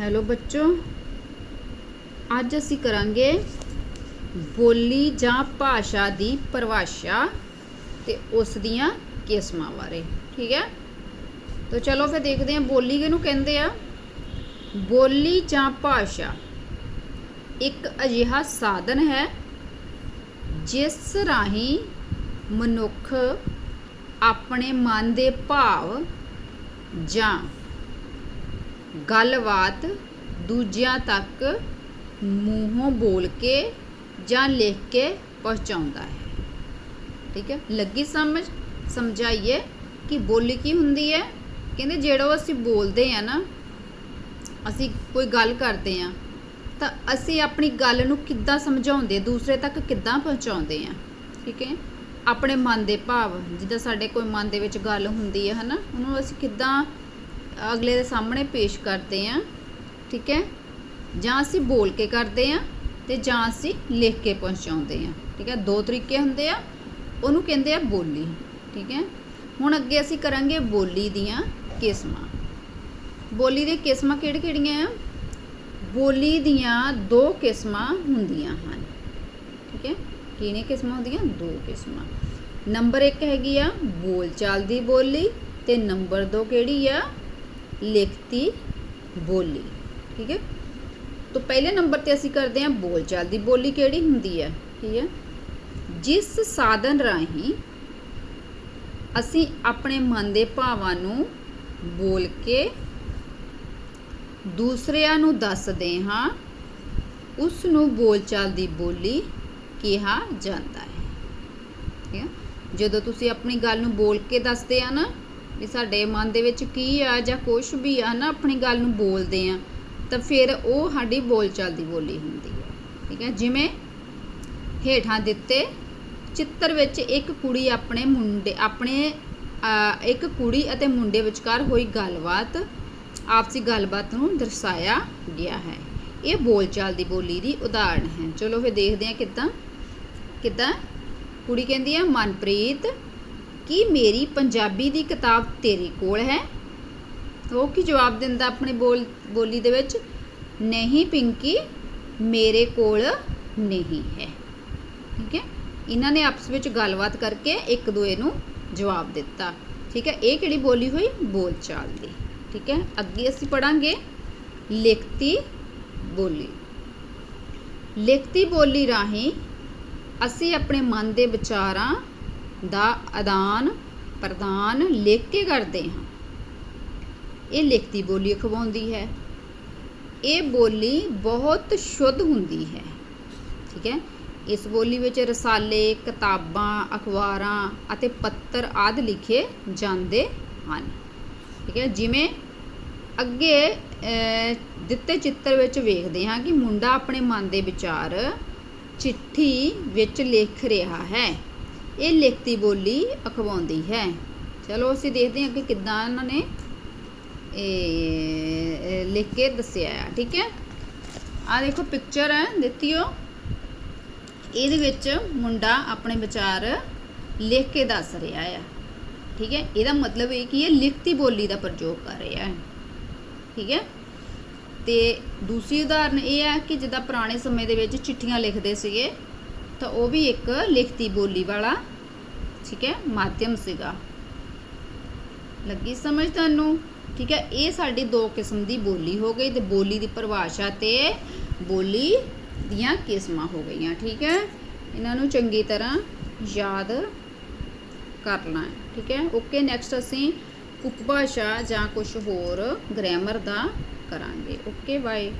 Hello ਬੱਚੋ, ਅੱਜ ਅਸੀਂ ਕਰਾਂਗੇ ਬੋਲੀ ਜਾਂ ਭਾਸ਼ਾ ਦੀ ਪਰਿਭਾਸ਼ਾ ਤੇ ਉਸ ਦੀਆਂ ਕਿਸਮਾਂ ਬਾਰੇ, ਠੀਕ ਹੈ? ਤਾਂ ਚਲੋ ਫਿਰ ਦੇਖਦੇ ਹਾਂ ਬੋਲੀ ਕਿਹਨੂੰ ਕਹਿੰਦੇ ਆ। ਬੋਲੀ ਜਾਂ ਭਾਸ਼ਾ ਇੱਕ ਅਜਿਹਾ ਸਾਧਨ ਹੈ ਜਿਸ ਰਾਹੀਂ ਮਨੁੱਖ ਆਪਣੇ ਮਨ ਦੇ ਭਾਵ ਜਾਂ ਗੱਲਬਾਤ ਦੂਜਿਆਂ ਤੱਕ ਮੂੰਹੋਂ ਬੋਲ ਕੇ ਜਾਂ ਲਿਖ ਕੇ ਪਹੁੰਚਾਉਂਦਾ ਹੈ। ਠੀਕ ਹੈ? ਲੱਗੀ ਸਮਝ? ਸਮਝਾਈਏ ਕਿ ਬੋਲੀ ਕੀ ਹੁੰਦੀ ਹੈ? ਕਹਿੰਦੇ ਜਿਹੜਾ ਅਸੀਂ ਬੋਲਦੇ ਆ ਨਾ, ਅਸੀਂ ਕੋਈ ਗੱਲ ਕਰਦੇ ਆ ਤਾਂ ਅਸੀਂ ਆਪਣੀ ਗੱਲ ਨੂੰ ਕਿੱਦਾਂ ਸਮਝਾਉਂਦੇ, ਦੂਸਰੇ ਤੱਕ ਕਿੱਦਾਂ ਪਹੁੰਚਾਉਂਦੇ ਆ ਠੀਕ ਹੈ? ਆਪਣੇ ਮਨ ਦੇ ਭਾਵ, ਜਿੱਦਾਂ ਸਾਡੇ ਕੋਈ ਮਨ ਦੇ ਵਿੱਚ ਗੱਲ ਹੁੰਦੀ ਹੈ, ਹਨਾ? ਉਹਨੂੰ ਅਸੀਂ ਕਿੱਦਾਂ ਅਗਲੇ ਦੇ ਸਾਹਮਣੇ ਪੇਸ਼ ਕਰਦੇ ਆ, ਠੀਕ ਹੈ? ਜਾਂ ਅਸੀਂ ਬੋਲ ਕੇ ਕਰਦੇ ਆ ਤੇ ਜਾਂ ਅਸੀਂ ਲਿਖ ਕੇ ਪਹੁੰਚਾਉਂਦੇ ਆ, ਠੀਕ ਹੈ? ਦੋ ਤਰੀਕੇ ਹੁੰਦੇ ਆ, ਉਹਨੂੰ ਕਹਿੰਦੇ ਆ ਬੋਲੀ, ਠੀਕ ਹੈ? ਹੁਣ ਅੱਗੇ ਅਸੀਂ ਕਰਾਂਗੇ ਬੋਲੀ ਦੀਆਂ ਕਿਸਮਾਂ। ਬੋਲੀ ਦੀਆਂ ਕਿਸਮਾਂ ਕਿਹੜੀ ਕਿਹੜੀਆਂ ਆ? ਬੋਲੀ ਦੀਆਂ ਦੋ ਕਿਸਮਾਂ ਹੁੰਦੀਆਂ ਹਨ, ਠੀਕ ਹੈ? ਕਿਹੜੀਆਂ ਕਿਸਮਾਂ ਹੁੰਦੀਆਂ? ਦੋ ਕਿਸਮਾਂ। ਨੰਬਰ 1 ਹੈਗੀ ਆ ਬੋਲਚਾਲ ਦੀ ਬੋਲੀ ਤੇ ਨੰਬਰ 2 ਕਿਹੜੀ ਆ? ਲਿਖਤੀ ਬੋਲੀ, ਠੀਕ ਹੈ? ਤਾਂ ਪਹਿਲੇ ਨੰਬਰ ਤੇ ਅਸੀਂ ਕਰਦੇ ਹਾਂ ਬੋਲਚਾਲ ਦੀ ਬੋਲੀ ਕਿਹੜੀ ਹੁੰਦੀ ਹੈ, ਠੀਕ ਹੈ? ਜਿਸ ਸਾਧਨ ਰਾਹੀਂ ਅਸੀਂ ਆਪਣੇ ਮਨ ਦੇ ਭਾਵਾਂ ਨੂੰ ਬੋਲ ਕੇ ਦੂਸਰਿਆਂ ਨੂੰ ਦੱਸਦੇ ਹਾਂ, ਉਸ ਨੂੰ ਬੋਲਚਾਲ ਦੀ ਬੋਲੀ ਕਿਹਾ ਜਾਂਦਾ ਹੈ। ਠੀਕ ਹੈ? ਜਦੋਂ ਤੁਸੀਂ ਆਪਣੀ ਗੱਲ ਨੂੰ ਬੋਲ ਕੇ ਦੱਸਦੇ ਆ ਨਾ ਵੀ ਸਾਡੇ ਮਨ ਦੇ ਵਿੱਚ ਕੀ ਆ ਜਾਂ ਕੁਝ ਵੀ ਆ ਨਾ, ਆਪਣੀ ਗੱਲ ਨੂੰ ਬੋਲਦੇ ਆ, ਤਾਂ ਫਿਰ ਉਹ ਸਾਡੀ ਬੋਲਚਾਲ ਦੀ ਬੋਲੀ ਹੁੰਦੀ ਹੈ ਠੀਕ ਹੈ ਜਿਵੇਂ ਹੇਠਾਂ ਦਿੱਤੇ ਚਿੱਤਰ ਵਿੱਚ ਇੱਕ ਕੁੜੀ ਆਪਣੇ ਮੁੰਡੇ, ਆਪਣੇ ਇੱਕ ਕੁੜੀ ਅਤੇ ਮੁੰਡੇ ਵਿਚਕਾਰ ਹੋਈ ਗੱਲਬਾਤ, ਆਪਸੀ ਗੱਲਬਾਤ ਨੂੰ ਦਰਸਾਇਆ ਗਿਆ ਹੈ। ਇਹ ਬੋਲਚਾਲ ਦੀ ਬੋਲੀ ਦੀ ਉਦਾਹਰਣ ਹੈ। ਚਲੋ ਫਿਰ ਦੇਖਦੇ ਹਾਂ ਕਿੱਦਾਂ ਕਿੱਦਾਂ ਕੁੜੀ ਕਹਿੰਦੀ ਹੈ ਮਨਪ੍ਰੀਤ ਕੀ ਮੇਰੀ ਪੰਜਾਬੀ ਦੀ ਕਿਤਾਬ ਤੇਰੇ ਕੋਲ ਹੈ? ਉਹ ਕੀ ਜਵਾਬ ਦਿੰਦਾ ਆਪਣੀ ਬੋਲ, ਬੋਲੀ ਦੇ ਵਿੱਚ? ਨਹੀਂ ਪਿੰਕੀ, ਮੇਰੇ ਕੋਲ ਨਹੀਂ ਹੈ। ਠੀਕ ਹੈ? ਇਹਨਾਂ ਨੇ ਆਪਸ ਵਿੱਚ ਗੱਲਬਾਤ ਕਰਕੇ ਇੱਕ ਦੂਏ ਨੂੰ ਜਵਾਬ ਦਿੱਤਾ। ਠੀਕ ਹੈ? ਇਹ ਕਿਹੜੀ ਬੋਲੀ ਹੋਈ? ਬੋਲਚਾਲ ਦੀ। ਠੀਕ ਹੈ? ਅੱਗੇ ਅਸੀਂ ਪੜਾਂਗੇ ਲਿਖਤੀ ਬੋਲੀ। ਲਿਖਤੀ ਬੋਲੀ ਰਾਹੀਂ ਅਸੀਂ ਆਪਣੇ ਮਨ ਦੇ ਵਿਚਾਰਾਂ ਦਾ ਆਦਾਨ ਪ੍ਰਦਾਨ ਲਿਖ ਕੇ ਕਰਦੇ ਹਾਂ। ਇਹ ਲਿਖਤੀ ਬੋਲੀ ਅਖਵਾਉਂਦੀ ਹੈ। ਇਹ ਬੋਲੀ ਬਹੁਤ ਸ਼ੁੱਧ ਹੁੰਦੀ ਹੈ। ਠੀਕ ਹੈ? ਇਸ ਬੋਲੀ ਵਿੱਚ ਰਸਾਲੇ, ਕਿਤਾਬਾਂ, ਅਖਬਾਰਾਂ ਅਤੇ ਪੱਤਰ ਆਦਿ ਲਿਖੇ ਜਾਂਦੇ ਹਨ। ਠੀਕ ਹੈ? ਜਿਵੇਂ ਅੱਗੇ ਦਿੱਤੇ ਚਿੱਤਰ ਵਿੱਚ ਵੇਖਦੇ ਹਾਂ ਕਿ ਮੁੰਡਾ ਆਪਣੇ ਮਨ ਦੇ ਵਿਚਾਰ ਚਿੱਠੀ ਵਿੱਚ ਲਿਖ ਰਿਹਾ ਹੈ। ਇਹ ਲਿਖਤੀ ਬੋਲੀ ਅਖਵਾਉਂਦੀ ਹੈ। ਚਲੋ ਅਸੀਂ ਦੇਖਦੇ ਹਾਂ ਕਿ ਕਿੱਦਾਂ ਇਹਨਾਂ ਨੇ ਇਹ ਲਿਖ ਕੇ ਦੱਸਿਆ ਹੈ ਠੀਕ ਹੈ? ਆ ਦੇਖੋ ਪਿਕਚਰ ਹੈ ਦਿੱਤੀ ਹੋ ਇਹਦੇ ਵਿੱਚ ਮੁੰਡਾ ਆਪਣੇ ਵਿਚਾਰ ਲਿਖ ਕੇ ਦੱਸ ਰਿਹਾ ਆ, ਠੀਕ ਹੈ? ਇਹਦਾ ਮਤਲਬ ਇਹ ਕਿ ਇਹ ਲਿਖਤੀ ਬੋਲੀ ਦਾ ਪ੍ਰਯੋਗ ਕਰ ਰਿਹਾ ਹੈ, ਠੀਕ ਹੈ? ਤੇ ਦੂਸਰੀ ਉਦਾਹਰਨ ਇਹ ਹੈ ਕਿ ਜਿੱਦਾਂ ਪੁਰਾਣੇ ਸਮੇਂ ਦੇ ਵਿੱਚ ਚਿੱਠੀਆਂ ਲਿਖਦੇ ਸੀਗੇ ਤਾਂ ਉਹ ਵੀ ਇੱਕ ਲਿਖਤੀ ਬੋਲੀ ਵਾਲਾ, ਠੀਕ ਹੈ, ਮਾਧਿਅਮ ਸੀਗਾ। ਲੱਗੀ ਸਮਝ ਤੁਹਾਨੂੰ? ਠੀਕ ਹੈ, ਇਹ ਸਾਡੀ ਦੋ ਕਿਸਮ ਦੀ ਬੋਲੀ ਹੋ ਗਈ ਤੇ ਬੋਲੀ ਦੀ ਪਰਿਭਾਸ਼ਾ ਤੇ ਬੋਲੀ ਦੀਆਂ ਕਿਸਮਾਂ ਹੋ ਗਈਆਂ, ਠੀਕ ਹੈ। ਇਹਨਾਂ ਨੂੰ ਚੰਗੀ ਤਰ੍ਹਾਂ ਯਾਦ ਕਰਨਾ ਹੈ, ਠੀਕ ਹੈ। ਓਕੇ ਨੈਕਸਟ ਅਸੀਂ ਉਪਭਾਸ਼ਾ ਜਾਂ ਕੁਝ ਹੋਰ ਗ੍ਰਾਮਰ ਦਾ ਕਰਾਂਗੇ। Okay bye